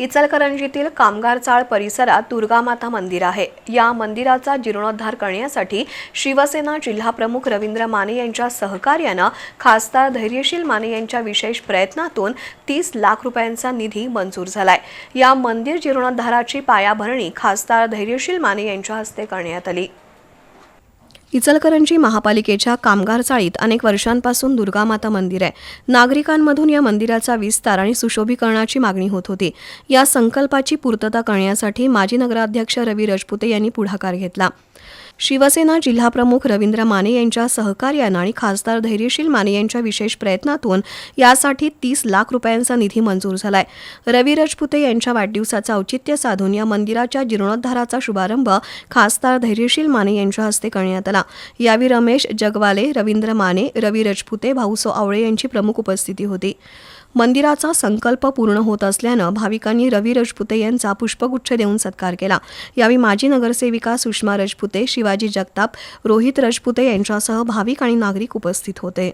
इचलकरंजीतील कामगार चाळ परिसरात दुर्गामाता मंदिर आहे. या मंदिराचा जीर्णोद्धार करण्यासाठी शिवसेना जिल्हाप्रमुख रवींद्र माने यांच्या सहकार्यानं खासदार धैर्यशील माने यांच्या विशेष प्रयत्नातून तीस लाख रुपयांचा निधी मंजूर झालाय. या मंदिर जीर्णोद्धाराची पायाभरणी खासदार धैर्यशील माने यांच्या हस्ते करण्यात आली. इचलकरंजी महापालिकेच्या कामगार चाळीत अनेक वर्षांपासून दुर्गामाता मंदिर आहे. नागरिकांमधून या मंदिराचा विस्तार आणि सुशोभीकरणाची मागणी होत होती. या संकल्पाची पूर्तता करण्यासाठी माजी नगराध्यक्ष रवी रजपुते यांनी पुढाकार घेतला. शिवसेना जिल्हाप्रमुख रवींद्र माने यांच्या सहकार्यानं आणि खासदार धैर्यशील माने यांच्या विशेष प्रयत्नातून यासाठी तीस लाख रुपयांचा निधी मंजूर झालाय. रवी राजपुते यांच्या वाढदिवसाचं औचित्य साधून या मंदिराच्या जीर्णोद्धाराचा शुभारंभ खासदार धैर्यशील माने यांच्या हस्ते करण्यात आला. यावेळी रमेश जगवाले रवींद्र माने रवी राजपुते भाऊसो आवळे यांची प्रमुख उपस्थिती होती. मंदिराचा संकल्प पूर्ण होत असल्यानं भाविकांनी रवी रजपुते यांचा पुष्पगुच्छ देऊन सत्कार केला. यावेळी माजी नगरसेविका सुषमा रजपुते शिवाजी जगताप रोहित रजपुते यांच्यासह भाविक आणि नागरिक उपस्थित होते.